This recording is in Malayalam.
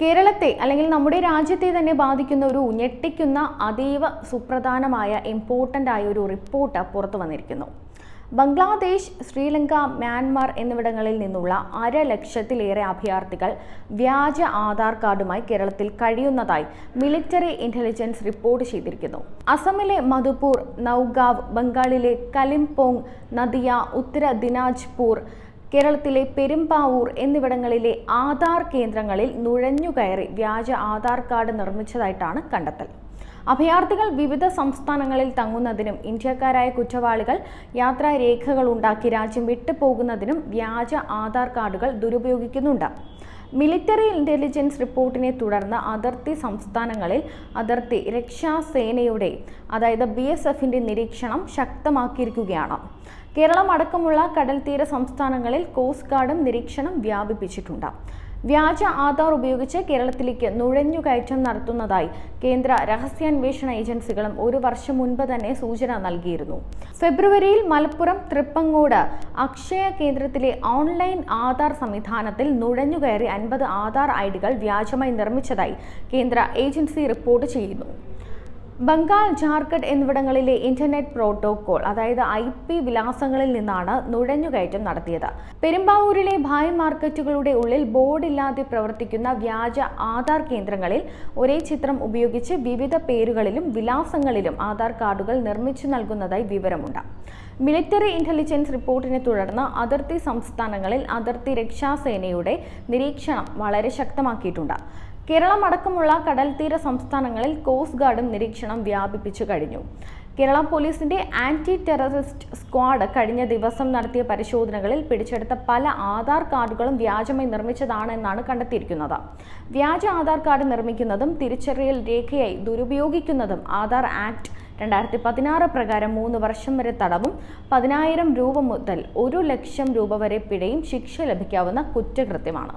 കേരളത്തെ അല്ലെങ്കിൽ നമ്മുടെ രാജ്യത്തെ തന്നെ ബാധിക്കുന്ന ഒരു ഞെട്ടിക്കുന്ന അതീവ സുപ്രധാനമായ ഇമ്പോർട്ടന്റ് ആയ ഒരു റിപ്പോർട്ട് പുറത്തു വന്നിരിക്കുന്നു. ബംഗ്ലാദേശ് ശ്രീലങ്ക മ്യാൻമാർ എന്നിവിടങ്ങളിൽ നിന്നുള്ള അര ലക്ഷത്തിലേറെ അഭയാർത്ഥികൾ വ്യാജ ആധാർ കാർഡുമായി കേരളത്തിൽ കഴിയുന്നതായി മിലിറ്ററി ഇന്റലിജൻസ് റിപ്പോർട്ട് ചെയ്തിരിക്കുന്നു. അസമിലെ മധുപൂർ നൌഗാവ് ബംഗാളിലെ കലിംപോങ് നദിയ ഉത്തര ദിനാജ്പൂർ കേരളത്തിലെ പെരുമ്പാവൂർ എന്നിവിടങ്ങളിലെ ആധാർ കേന്ദ്രങ്ങളിൽ നുഴഞ്ഞുകയറി വ്യാജ ആധാർ കാർഡ് നിർമ്മിച്ചതായിട്ടാണ് കണ്ടെത്തൽ. അഭയാർത്ഥികൾ വിവിധ സംസ്ഥാനങ്ങളിൽ തങ്ങുന്നതിനും ഇന്ത്യക്കാരായ കുറ്റവാളികൾ യാത്രാരേഖകൾ ഉണ്ടാക്കി രാജ്യം വിട്ടുപോകുന്നതിനും വ്യാജ ആധാർ കാർഡുകൾ ദുരുപയോഗിക്കുന്നുണ്ട്. മിലിറ്ററി ഇന്റലിജൻസ് റിപ്പോർട്ടിനെ തുടർന്ന് അതിർത്തി സംസ്ഥാനങ്ങളിൽ അതിർത്തി രക്ഷാസേനയുടെ അതായത് ബി എസ് എഫിന്റെ നിരീക്ഷണം ശക്തമാക്കിയിരിക്കുകയാണ്. കേരളം അടക്കമുള്ള കടൽത്തീര സംസ്ഥാനങ്ങളിൽ കോസ്റ്റ് ഗാർഡും നിരീക്ഷണം വ്യാപിപ്പിച്ചിട്ടുണ്ട്. വ്യാജ ആധാർ ഉപയോഗിച്ച് കേരളത്തിലേക്ക് നുഴഞ്ഞുകയറ്റം നടത്തുന്നതായി കേന്ദ്ര രഹസ്യാന്വേഷണ ഏജൻസികളും ഒരു വർഷം മുൻപ് തന്നെ സൂചന നൽകിയിരുന്നു. ഫെബ്രുവരിയിൽ മലപ്പുറം തൃപ്പങ്ങോട് അക്ഷയ കേന്ദ്രത്തിലെ ഓൺലൈൻ ആധാർ സംവിധാനത്തിൽ നുഴഞ്ഞുകയറി അൻപത് ആധാർ ഐ വ്യാജമായി നിർമ്മിച്ചതായി കേന്ദ്ര ഏജൻസി റിപ്പോർട്ട് ചെയ്യുന്നു. ബംഗാൾ ജാർഖണ്ഡ് എന്നിവിടങ്ങളിലെ ഇന്റർനെറ്റ് പ്രോട്ടോകോൾ അതായത് ഐ പി വിലാസങ്ങളിൽ നിന്നാണ് നുഴഞ്ഞുകയറ്റം നടത്തിയത്. പെരുമ്പാവൂരിലെ ഭായ് മാർക്കറ്റുകളുടെ ഉള്ളിൽ ബോർഡില്ലാതെ പ്രവർത്തിക്കുന്ന വ്യാജ ആധാർ കേന്ദ്രങ്ങളിൽ ഒരേ ചിത്രം ഉപയോഗിച്ച് വിവിധ പേരുകളിലും വിലാസങ്ങളിലും ആധാർ കാർഡുകൾ നിർമ്മിച്ചു നൽകുന്നതായി വിവരമുണ്ട്. മിലിറ്ററി ഇന്റലിജൻസ് റിപ്പോർട്ടിനെ തുടർന്ന് അതിർത്തി സംസ്ഥാനങ്ങളിൽ അതിർത്തി രക്ഷാസേനയുടെ നിരീക്ഷണം വളരെ ശക്തമാക്കിയിട്ടുണ്ട്. കേരളം അടക്കമുള്ള കടൽ തീര സംസ്ഥാനങ്ങളിൽ കോസ്റ്റ് ഗാർഡും നിരീക്ഷണം വ്യാപിപ്പിച്ചു കഴിഞ്ഞു. കേരള പോലീസിന്റെ ആന്റി ടെററിസ്റ്റ് സ്ക്വാഡ് കഴിഞ്ഞ ദിവസം നടത്തിയ പരിശോധനകളിൽ പിടിച്ചെടുത്ത പല ആധാർ കാർഡുകളും വ്യാജമായി നിർമ്മിച്ചതാണ് എന്നാണ് കണ്ടെത്തിയിരിക്കുന്നത്. വ്യാജ ആധാർ കാർഡ് നിർമ്മിക്കുന്നതും തിരിച്ചറിയൽ രേഖയായി ദുരുപയോഗിക്കുന്നതും ആധാർ ആക്ട് രണ്ടായിരത്തി പതിനാറ് പ്രകാരം മൂന്ന് വർഷം വരെ തടവും പതിനായിരം രൂപ മുതൽ ഒരു ലക്ഷം രൂപ വരെ പിഴയും ശിക്ഷ ലഭിക്കാവുന്ന കുറ്റകൃത്യമാണ്.